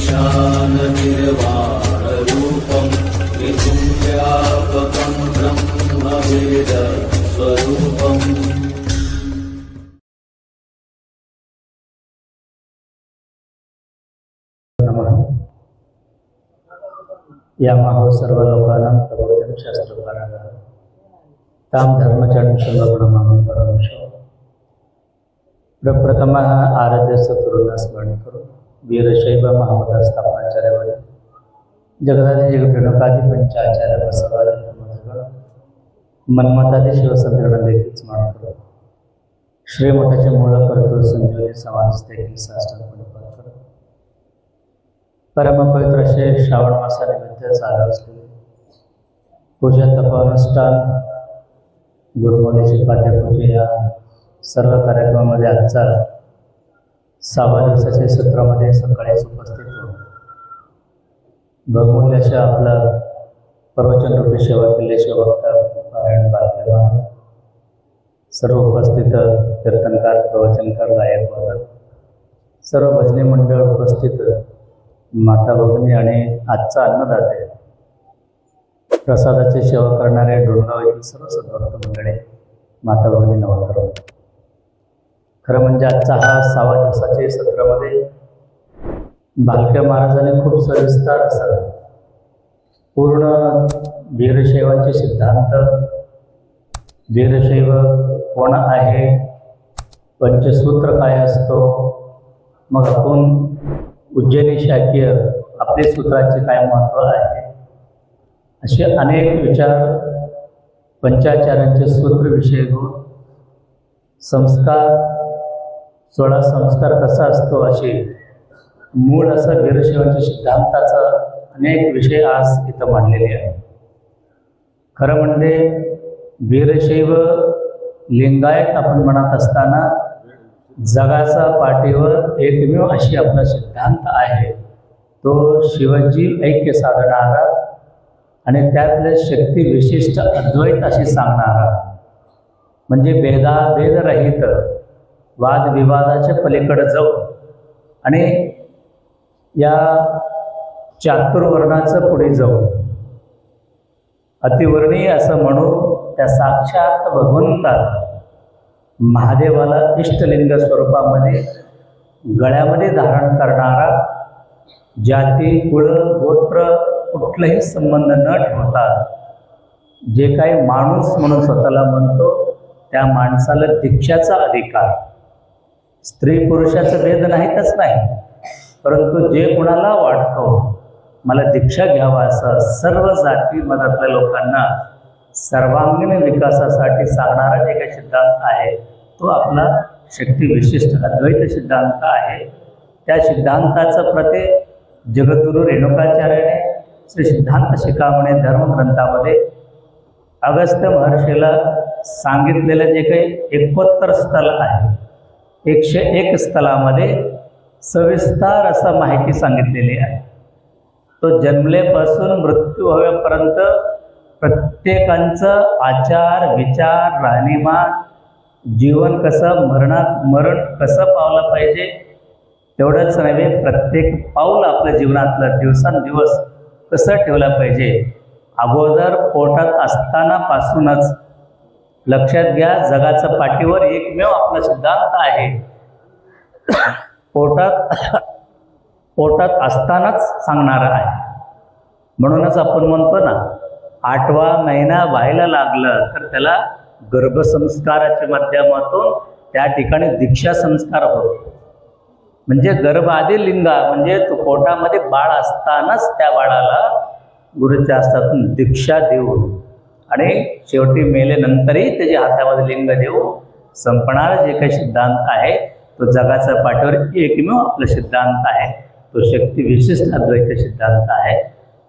ईशाननिर्वाणरूपं त्रिपुण्यव्यापकं ब्रह्मवेदस्वरूपम् नमः। यामाहो सर्वलोकानां प्रबोधन शास्त्रकाराः। तां धर्मचरणशुभगुणमामि परमेश्वर प्रथम आराध्य सद्गुरूंना स्मरण करू। वीरशैव महामदा स्थापनाचार्यावरील जगदादी जगप्रेणकादी पंचाचार्य बसवादी धर्मधगण मन्मतादी शिवसंतगण देखील स्मरण करू श्रीमठाचे मूळ करतो संजीवनी समाज देखील साष्टांगपणे करतो परमपवित्र असे श्रावण मासानिमित्त चालू असलेले पूजा तपानुष्ठान गुरुमौलीची पाठ्यपूजा या सर्व कार्यक्रमामध्ये आजचा सहाव्या दिवसाच्या सत्रामध्ये सकाळीच उपस्थित होऊन. भगमूल्य अशा आपला प्रवचन रूपी सेवा केले शिवभक्त नारायण बालकेवा सर्व उपस्थित कीर्तनकार प्रवचनकार गायक वादक सर्व भजनी मंडळ उपस्थित माता भगिनी आणि आजचा अन्नदाते. प्रसादाची सेवा करणारे डोंगाव येथील सर्व सद्भक्त मंडळे माता भगिनी नवतर खरं म्हणजे आजचा हा सहावा दिवसाचे सत्रामध्ये भालक्या महाराजांनी खूप सविस्तर असं पूर्ण वीरशैवांचे सिद्धांत वीरशैव कोण आहे पंचसूत्र काय असतो मग आपण उज्जैनी शाकीय आपले सूत्राचे काय महत्त्व आहे असे अनेक विचार पंचाचार्यांचे सूत्रविषय घेऊन संस्कार सोळा संस्कार कसा असतो असे मूळ असा वीरशिवांच्या सिद्धांताचा अनेक विषय आज इथं मांडलेले आहे खरं म्हणजे वीरशैव लिंगायत आपण म्हणत असताना जगाचा पाठीवर एकमेव अशी आपला सिद्धांत आहे. तो शिवजी ऐक्य साधणारा आणि त्यातले शक्ती विशिष्ट अद्वैत अशी सांगणारा. म्हणजे भेदाभेदरहित वादविवादाच्या पलीकडे जाऊ. आणि या चातुर्वर्णाचं पुढे जाऊ. अतिवर्णीय असं म्हणून त्या साक्षात भगवंतात महादेवाला इष्टलिंग स्वरूपामध्ये गळ्यामध्ये धारण करणारा जाती कुळ गोत्र कुठलाही संबंध न ठेवता जे काही माणूस म्हणून स्वतःला म्हणतो त्या माणसाला दीक्षाचा अधिकार. स्त्री पुरुषाचं भेद नाहीतच नाही. परंतु जे कुणाला वाटतो मला दीक्षा घ्यावा असं सर्व जाती मधातल्या लोकांना सर्वांगीण विकासासाठी सांगणारा जे काही सिद्धांत आहे तो आपला शक्ती विशिष्ट अद्वैत सिद्धांत आहे. त्या सिद्धांताचं प्रते जगद्गुरू रेणुकाचार्याने श्री सिद्धांत शिकामणे धर्मग्रंथामध्ये अगस्त्य महर्षीला सांगितलेलं जे काही एकोत्तर स्थल आहे एकशे एक स्थलामध्ये सविस्तार असं माहिती सांगितलेली आहे. तो जन्मलेपासून मृत्यू होण्यापर्यंत प्रत्येकांचं आचार विचार राहणीमान जीवन कसं मरणात मरण कसं पावलं पाहिजे तेवढंच नव्हे प्रत्येक पाऊल आपल्या जीवनातलं दिवसांदिवस कसं ठेवलं पाहिजे अगोदर पोटात असतानापासूनच लक्षात घ्या जगाचं पाठीवर एकमेव आपला सिद्धांत आहे. पोटात पोटात असतानाच सांगणार आहे. म्हणूनच आपण म्हणतो ना आठवा महिना व्हायला लागलं तर त्याला गर्भसंस्काराच्या माध्यमातून त्या ठिकाणी दीक्षा संस्कार होतो. म्हणजे गर्भाआधी लिंगा म्हणजे तो पोटामध्ये बाळ असतानाच त्या बाळाला गुरुच्या हस्तातून दीक्षा देऊन आणि शेवटी मेलेनंतरही त्याचे हातामध्ये लिंग देऊ संपणारा जे काही सिद्धांत आहे तो जगाच्या पाठीवर एकमेव आपला सिद्धांत आहे. तो शक्ती विशिष्ट अद्वैत सिद्धांत आहे.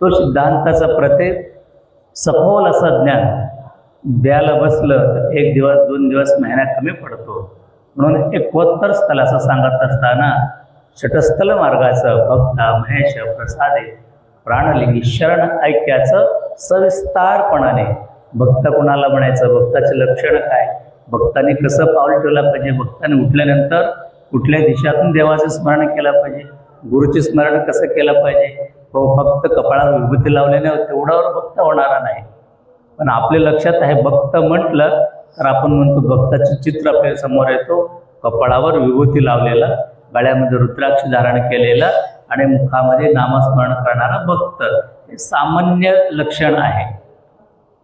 तो सिद्धांताचा प्रत्येक सखोल असं ज्ञान द्यायला बसलं तर एक दिवस दोन दिवस महिना कमी पडतो. म्हणून एकोत्तर स्थल असं सांगत असताना षटस्थल मार्गाचं भक्त महेश प्रसादे प्राणलिंगी शरण ऐक्याचं सविस्तारपणाने भक्त कुणाला म्हणायचं? भक्ताचे लक्षण काय? भक्ताने कसं पाऊल ठेवलं पाहिजे? भक्ताने उठल्यानंतर कुठल्या दिशातून देवाचं स्मरण केलं पाहिजे? गुरुचे स्मरण कसं केलं पाहिजे? हो फक्त कपाळावर विभूती लावल्याने तेवढ्यावर भक्त होणारा नाही. पण आपल्या लक्षात आहे भक्त म्हटलं तर आपण म्हणतो भक्ताचे चित्र आपल्यासमोर येतो. कपाळावर विभूती लावलेला गळ्यामध्ये रुद्राक्ष धारण केलेलं आणि मुखामध्ये नामस्मरण करणारा भक्त. हे सामान्य लक्षण आहे.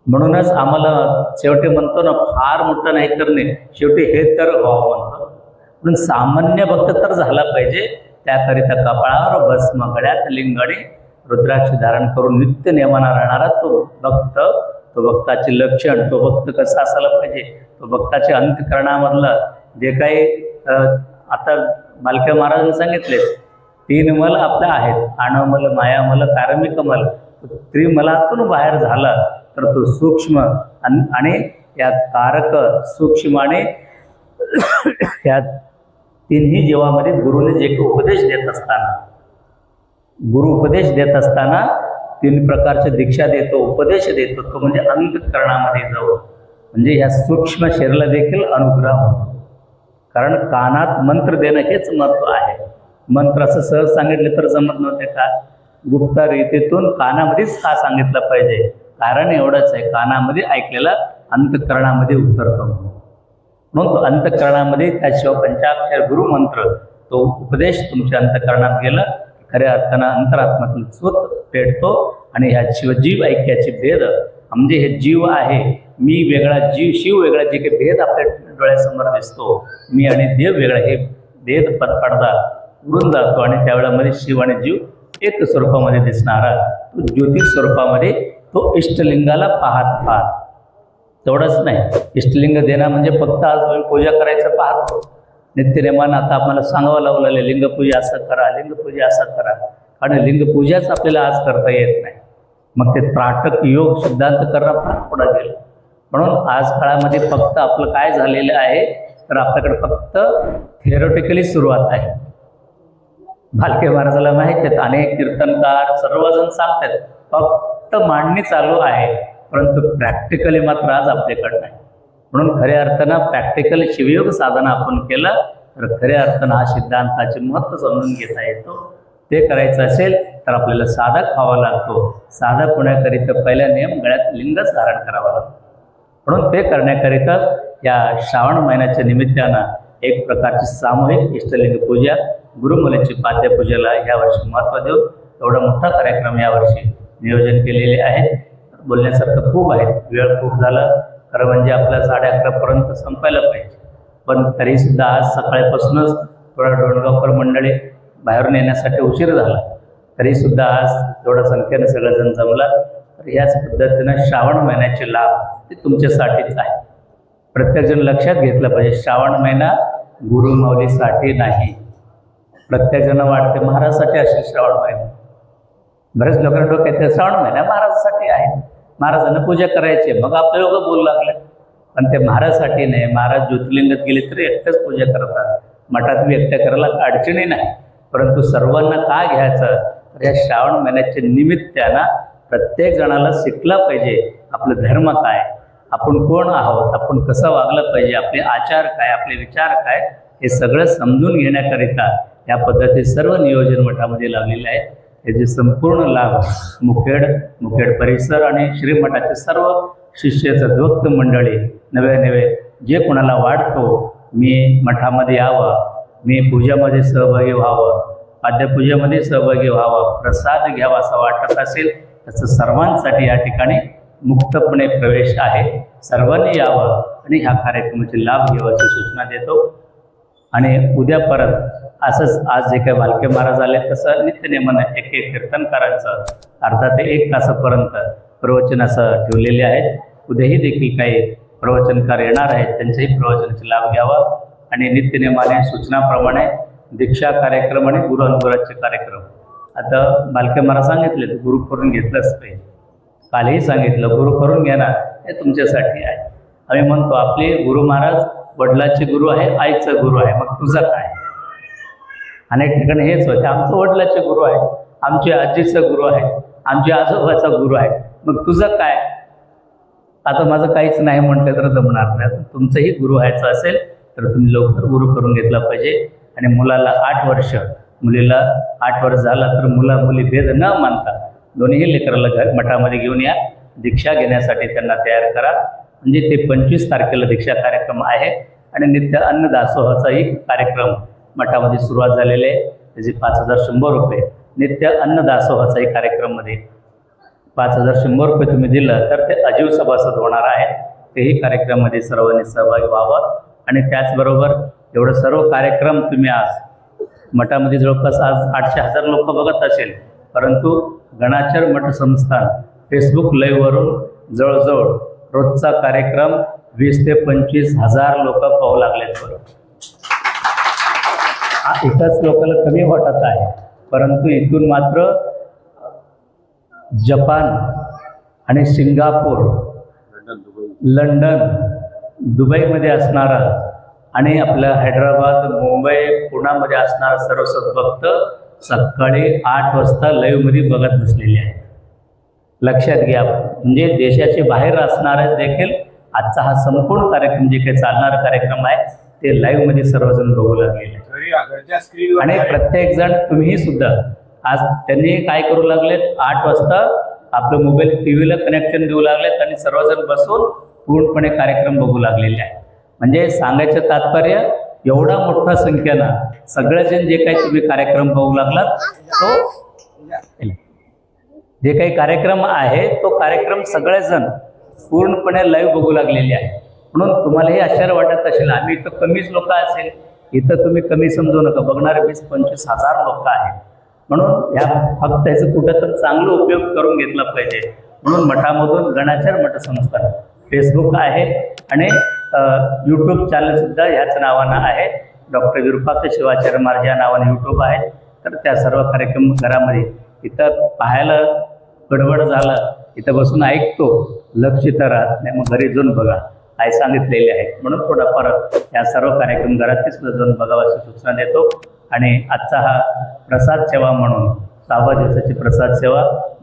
म्हणूनच आम्हाला शेवटी म्हणतो ना फार मोठं नाही करणे शेवटी हे तर व्हावं म्हणतो. म्हणून सामान्य भक्त तर झाला पाहिजे. त्याकरिता कपाळावर भस्म गळ्यात लिंगडे रुद्राक्ष धारण करून नित्य नियमाना राहणारा तो भक्त तो भक्ताचे लक्षण तो भक्त कसा असायला पाहिजे? तो भक्ताचे अंतकरणामधलं जे काही आता मालक्या महाराजांनी सांगितले तीन मल आपल्या आहेत. आणमल मायामल कारमिक मल. त्रिमलातून बाहेर झाला. तर तो सूक्ष्म अन- आणि या कारक सूक्ष्म आणि या तिन्ही जीवामध्ये गुरुने जे काही उपदेश देत असताना गुरु उपदेश देत असताना तीन प्रकारच्या दीक्षा देतो उपदेश देतो तो म्हणजे अंतकरणामध्ये जाऊ म्हणजे ह्या सूक्ष्म शरीराला देखील अनुग्रह होतो. कारण कानात मंत्र देणं हेच महत्त्व आहे. मंत्र असं सहज सांगितले तर जमत नव्हते का? गुप्त रीतीतून कानामध्येच का सांगितलं पाहिजे. कारण एवढंच आहे कानामध्ये ऐकलेला अंतकरणामध्ये उतरतो म्हणून तो अंतकरणामध्ये त्याशिवाय पंचाक्षर गुरुमंत्र तो उपदेश तुमच्या अंतकरणात गेला खऱ्या अर्थानं अंतरात्म्यातून स्वत पेटतो आणि ह्या शिवजीव ऐक्याचे भेद म्हणजे हे जीव आहे मी वेगळा जीव शिव वेगळा जे काही भेद आपल्या डोळ्यासमोर दिसतो मी आणि देव वेगळा हे भेद पद पडदा उडून जातो आणि त्यावेळेमध्ये शिव आणि जीव एक स्वरूपामध्ये दिसणारा तो ज्योतिष स्वरूपामध्ये तो इष्टलिंगाला पाहत पाहत. तेवढंच नाही. इष्टलिंग देणं म्हणजे फक्त आज पूजा करायचं पाहतो. नित्यनेमान आता आपल्याला सांगावं लागलेलं आहे, लिंगपूजा असं करा लिंगपूजा असं करा. कारण लिंगपूजाच आपल्याला आज करता येत नाही. मग ते त्राटक योग सिद्धांत करणं फार पुढं गेलं. म्हणून आज काळामध्ये फक्त आपलं काय झालेलं आहे तर आपल्याकडे फक्त थेरोटिकली सुरुवात आहे. भालके महाराजाला माहीत आहेत अनेक कीर्तनकार सर्वजण सांगतात. फक्त मांडणी चालू आहे परंतु प्रॅक्टिकली मात्र आज आपल्याकडे नाही. म्हणून खऱ्या अर्थानं प्रॅक्टिकल शिवयोग साधना आपण केलं तर खऱ्या अर्थानं हा सिद्धांताचे महत्त्व समजून घेता येतो. ते करायचं असेल तर आपल्याला साधक व्हावा लागतो. साधक होण्याकरिता पहिला नियम गळ्यात लिंगच धारण करावा लागतो. म्हणून ते करण्याकरिता या श्रावण महिन्याच्या निमित्तानं एक प्रकारची सामूहिक इष्टलिंग पूजा गुरुमुलीची पाद्यपूजेला यावर्षी महत्त्व देऊ एवढा मोठा कार्यक्रम यावर्षी नियोजन केलेले आहे बोलण्यासारखं खूप आहे. वेळ खूप झाला. खरं म्हणजे आपल्या साडे अकरापर्यंत संपायला पाहिजे. पण तरीसुद्धा आज सकाळपासूनच थोडा डोणगावकर मंडळी बाहेरून येण्यासाठी उशीर झाला. तरीसुद्धा आज एवढ्या संख्येनं सगळेजण जमला. तर याच पद्धतीनं श्रावण महिन्याचे लाभ ते तुमच्यासाठीच आहे. प्रत्येकजण लक्षात घेतलं पाहिजे श्रावण महिना गुरुमाऊलीसाठी नाही. प्रत्येकजण वाटते महाराजसाठी असेल श्रावण महिना. बरेच लोकांना डोक्यात ते श्रावण महिना महाराजासाठी आहे. महाराजांना पूजा करायची आहे. मग आपले लोक बोलू लागले. पण ते महाराजसाठी नाही. महाराज ज्योतिर्लिंगात गेले तरी एकटंच पूजा करतात. मठात बी एकट्या करायला अडचणी नाही. परंतु सर्वांना का घ्यायचं? तर या श्रावण महिन्याच्या निमित्तानं प्रत्येक जणाला शिकला पाहिजे आपलं धर्म काय? आपण कोण आहोत? आपण कसं वागलं पाहिजे? आपले आचार काय? आपले विचार काय? हे सगळं समजून घेण्याकरिता या पद्धती सर्व नियोजन मठामध्ये लावलेले आहे. याचे संपूर्ण लाभ मुखेड मुखेड परिसर आणि श्रीमठाचे सर्व शिष्य सद्भक्त मंडळी नवे नवे जे कोणाला वाढतो मी मठामध्ये यावं मी पूजेमध्ये सहभागी व्हावं पाद्यपूजेमध्ये सहभागी व्हावं प्रसाद घ्यावा असं वाटत असेल तसं सर्वांसाठी या ठिकाणी मुक्तपणे प्रवेश आहे. सर्वांनी यावं आणि ह्या कार्यक्रमाचे लाभ घ्यावा अशी सूचना देतो. आणि उद्या परत असंच आज जे काही वालके महाराज आले तसं नित्यनेमानं एक एक कीर्तनकारांचं अर्धा ते एक तासापर्यंत प्रवचन असं ठेवलेले आहेत. उद्याही देखील काही प्रवचनकार येणार आहेत त्यांच्याही प्रवचनाचे लाभ घ्यावा आणि नित्यनेमाने सूचनाप्रमाणे दीक्षा कार्यक्रम आणि गुरु अनुग्रहाचे कार्यक्रम. आता बालके महाराज सांगितले गुरु करून घेतलंच पाहिजे. कालही सांगितलं गुरु करून घेणार हे तुमच्यासाठी आहे. आम्ही म्हणतो आपले गुरु महाराज वडिलाचे गुरु आहे आईचा गुरु आहे मग तुझा काय? अनेक ठिकाणी हेच होते. आमचं वडिलाचे गुरु आहे. आमचे आजीचा गुरु आहे. आमच्या आजोबाचा गुरु आहे. मग तुझं काय? आता माझं काहीच नाही म्हटलं तर जमणार नाही. आता तुमचंही गुरु व्हायचं असेल तर तुम्ही लवकर गुरु करून घेतला पाहिजे. आणि मुलाला आठ वर्ष मुलीला आठ वर्ष झाला तर मुला मुली भेद न मानता दोन्ही लेकराला घर मठामध्ये घेऊन या. दीक्षा घेण्यासाठी त्यांना तयार करा. म्हणजे ते पंचवीस तारखेला दीक्षा कार्यक्रम आहे. आणि नित्य अन्न दासोहाचाही कार्यक्रम. मठामध्ये सुरुवात झालेली आहे. त्याचे पाच हजार शंभर रुपये. नित्य अन्नदासोहाचा एक कार्यक्रममध्ये पाच हजार शंभर रुपये तुम्ही दिलं तर ते अजीव सभासद होणार आहे तेही कार्यक्रमामध्ये सर्वांनी सहभागी व्हावं. आणि त्याचबरोबर एवढं सर्व कार्यक्रम तुम्ही आज मठामध्ये जवळपास आज आठशे हजार लोक बघत असेल. परंतु गणाचर मठ संस्थान फेसबुक लाईव्हवरून जवळजवळ रोजचा कार्यक्रम वीस ते पंचवीस हजार लोक पाहू लागलेत बरोबर एकाच लोकांना कमी वाटत आहे. परंतु इथून मात्र जपान आणि सिंगापूर लंडन दुबईमध्ये असणारा आणि आपलं हैदराबाद मुंबई पुण्यामध्ये असणारा सर्व सद्भक्त सकाळी आठ वाजता लाईव्हमध्ये बघत बसलेले आहेत. लक्षात घ्या म्हणजे देशाचे बाहेर असणारे देखील आजचा हा संपूर्ण कार्यक्रम जे काही चालणारा कार्यक्रम आहे ते लाईव्हमध्ये सर्वजण बघू लागलेले. आणि प्रत्येक जण तुम्ही सुद्धा. आज त्यांनी काय करू लागलेत? आठ वाजता आपलं मोबाईल टी व्हीला कनेक्शन देऊ लागलेत आणि सर्वजण बसून पूर्णपणे कार्यक्रम बघू लागलेले आहे म्हणजे सांगायचं तात्पर्य एवढा मोठा संख्येनं सगळेजण जे काही तुम्ही कार्यक्रम पाहू लागलात तो जे काही कार्यक्रम आहे तो कार्यक्रम सगळेजण पूर्णपणे लाईव्ह बघू लागलेले आहे म्हणून तुम्हाला हे आश्चर्य वाटत असेल आम्ही इथं कमीच लोक असेल. इथं तुम्ही कमी समजू नका. बघणारे वीस पंचवीस हजार लोक आहेत. म्हणून ह्या फक्त ह्याचं कुठं तर चांगला उपयोग करून घेतला पाहिजे. म्हणून मठामधून गणाचार मठ संस्था फेसबुक आहे आणि यूट्यूब चॅनलसुद्धा ह्याच नावानं आहे. डॉक्टर विरुपाक्ष शिवाचार्य महाराज या नावाने यूट्यूब आहे. तर त्या सर्व कार्यक्रम घरामध्ये इथं पाहायला गडबड झालं. इथं बसून ऐकतो. लक्ष तर राहत नाही. मग घरी जाऊन बघा. आहे सांगितलेले आहे म्हणून थोडाफार या सर्व कार्यक्रम घरातली सुद्धा जाऊन बघावा अशी सूचना देतो. आणि आजचा हा प्रसाद सेवा म्हणून सहावा दिवसाची प्रसाद सेवा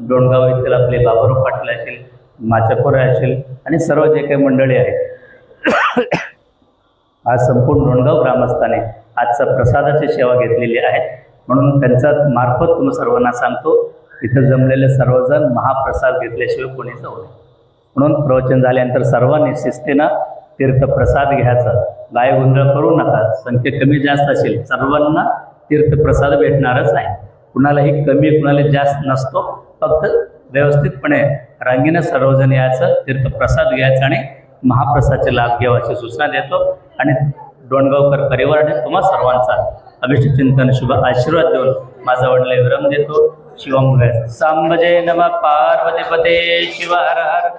डोणगाव येथील आपले बाबुराव पाटील असेल माचकोरे असेल आणि सर्व जे काही मंडळी आहेत. आज संपूर्ण डोणगाव ग्रामस्थाने आजचा प्रसादाची सेवा घेतलेली आहे. म्हणून त्यांचा मार्फत तुम्ही सर्वांना सांगतो इथं जमलेले सर्वजण महाप्रसाद घेतल्याशिवाय कोणी जाऊ नये. म्हणून प्रवचन झाल्यानंतर सर्वांनी शिस्तीनं तीर्थप्रसाद घ्यायचा. गाय गोंधळ करू नका. संख्या कमी जास्त असेल सर्वांना तीर्थप्रसाद भेटणारच आहे. कुणालाही कमी कुणाला जास्त नसतो. फक्त व्यवस्थितपणे रांगीनं सर्वजण यायचं तीर्थप्रसाद घ्यायचा आणि महाप्रसादचे लाभ घ्यावाची सूचना देतो. आणि डोणगावकर परिवाराने तुम्हा सर्वांचा अभिष्ट चिंतन शुभ आशीर्वाद देऊन माझा वडला विरम देतो. शिवम सांबजय नम पार्वतीपते शिव हर हर।